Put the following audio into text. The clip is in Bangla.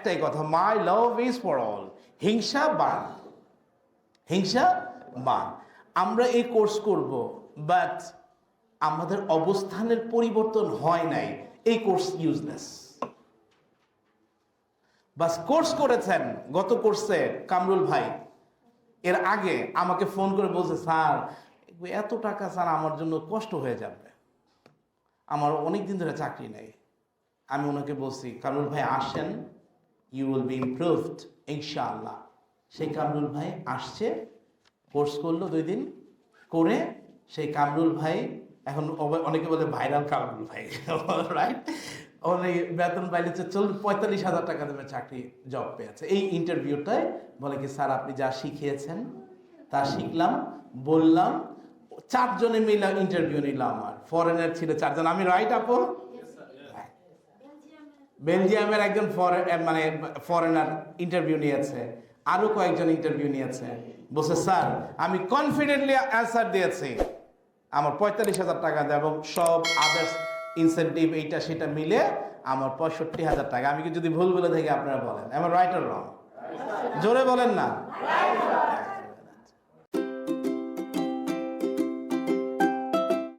একটাই কথা my love is for all হিংসা, বান। হিংসা, বান। আমরা এই কোর্স করব বাট আমাদের অবস্থানের পরিবর্তন হয় নাই এই কোর্স ইউজলেস বাস কোর্স করেছেন গত কোর্সে কামরুল ভাই। এর আগে আমাকে ফোন করে বলছে, স্যার, এত টাকা, স্যার, আমার জন্য কষ্ট হয়ে যাবে। আমার অনেক দিন ধরে চাকরি নেই। আমি ওনাকে বলছি, কামরুল ভাই, আসেন। ইউ উইল বি ইমপ্রুভড ইনশাআল্লাহ সেই কামরুল ভাই আসছে কোর্স করল দুই দিন, করে সেই কামরুল ভাই, এখন অনেকে বলে ভাইরাল কামরুল ভাই রাইট অনেক বেতন পাইলে চল, পঁয়তাল্লিশ হাজার টাকা দেবে চাকরি জব পেয়েছে। এই ইন্টারভিউটায় বলে কি, স্যার, আপনি যা শিখিয়েছেন, তা শিখলাম, বললাম, চারজনে মিলে ইন্টারভিউ নিলাম আমার ফরেনার ছিল চারজন, আমি রাইট আপু বেলজিয়ামের একজন মানে ফরেনার ইন্টারভিউ নিয়েছে। আরও কয়েকজন ইন্টারভিউ নিয়েছে। বলছে স্যার আমি কনফিডেন্টলি অ্যান্সার দিয়েছি। আমার পঁয়তাল্লিশ হাজার টাকা দেয় এবং সব আদার্স ইনসেন্টিভ এইটা সেটা মিলে আমার পঁয়ষট্টি হাজার টাকা। আমি কি যদি ভুল বলে থাকি আপনারা বলেন? আমার রাইট আর রং জোরে বলেন না।